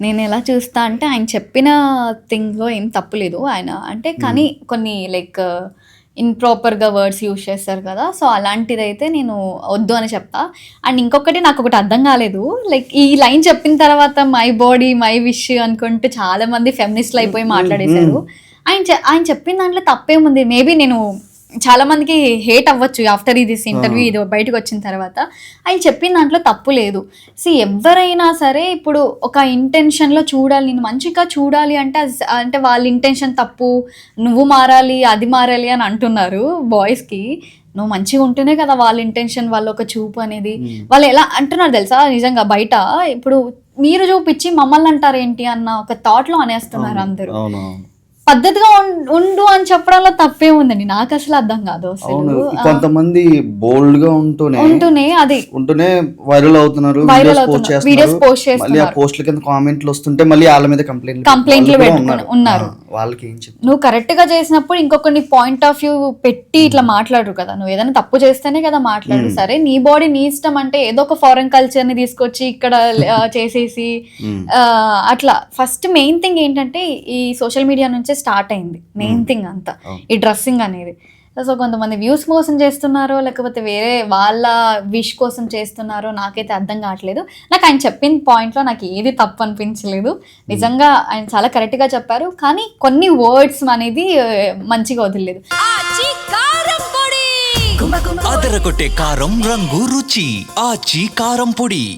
నేను ఎలా చూస్తా అంటే ఆయన చెప్పిన థింగ్లో ఏం తప్పులేదు ఆయన అంటే కానీ కొన్ని లైక్ ఇంప్రాపర్గా వర్డ్స్ యూజ్ చేస్తారు కదా. సో అలాంటిదైతే నేను వద్దు అని చెప్తా. అండ్ ఇంకొకటి నాకు ఒకటి అర్థం కాలేదు. లైక్ ఈ లైన్ చెప్పిన తర్వాత మై బాడీ మై విష్ అనుకుంటూ చాలా మంది ఫెమినిస్ట్లు అయిపోయి మాట్లాడేశారు. ఆయన ఆయన చెప్పిన దాంట్లో తప్పేముంది? మేబీ నేను చాలా మందికి హేట్ అవ్వచ్చు ఆఫ్టర్ ఇది ఇంటర్వ్యూ ఇది బయటకు వచ్చిన తర్వాత. ఆయన చెప్పిన దాంట్లో తప్పు లేదు. సి ఎవరైనా సరే ఇప్పుడు ఒక ఇంటెన్షన్లో చూడాలి నేను మంచిగా చూడాలి అంటే అంటే వాళ్ళ ఇంటెన్షన్ తప్పు నువ్వు మారాలి అది మారాలి అని అంటున్నారు బాయ్స్కి నువ్వు మంచిగా ఉంటేనే కదా వాళ్ళ ఇంటెన్షన్ వాళ్ళ ఒక చూపు అనేది. వాళ్ళు ఎలా అంటున్నారు తెలుసా? నిజంగా బయట ఇప్పుడు మీరు చూపించి మమ్మల్ని అంటారు ఏంటి అన్న ఒక థాట్లో అనేస్తున్నారు అందరూ. పద్ధతిగా ఉండు అని చెప్పడంలో తప్పే ఉందండి. నాకు అసలు అర్థం కాదు అవును. అసలు కొంతమంది బోల్డ్గా ఉంటూనే ఉంటూనే అది. ఉంటూనే వైరల్ అవుతున్నారు వీడియోస్ పోస్ట్ చేస్తున్నారు. మళ్ళీ ఆ. పోస్ట్ల కింద కామెంట్లు వస్తుంటే మళ్ళీ వాళ్ళ మీద కంప్లైంట్ కంప్లైంట్లు ఉన్నారు. వాళ్ళకి ఏం చెప్తారు నువ్వు కరెక్ట్గా చేసినప్పుడు ఇంకొకరిని పాయింట్ ఆఫ్ వ్యూ పెట్టి ఇట్లా మాట్లాడరు కదా. నువ్వు ఏదైనా తప్పు చేస్తేనే కదా మాట్లాడు సరే నీ బాడీ నీ ఇష్టం అంటే ఏదో ఒక ఫారెన్ కల్చర్ని తీసుకొచ్చి ఇక్కడ చేసేసి అట్లా. ఫస్ట్ మెయిన్ థింగ్ ఏంటంటే ఈ సోషల్ మీడియా నుంచే స్టార్ట్ అయింది. మెయిన్ థింగ్ అంతా. ఈ డ్రెస్సింగ్ అనేది. సో కొంతమంది వ్యూస్ కోసం చేస్తున్నారో లేకపోతే వేరే వాళ్ళ విష్ కోసం చేస్తున్నారో నాకైతే అర్థం కావట్లేదు. నాకు ఆయన చెప్పిన పాయింట్లో నాకు ఏది తప్పు అనిపించలేదు. నిజంగా ఆయన చాలా కరెక్ట్గా చెప్పారు. కానీ కొన్ని వర్డ్స్ అనేది మంచిగా వదిలేదు. అదరగొట్టే కారం రంగు రుచి. ఆచి కారం పొడి.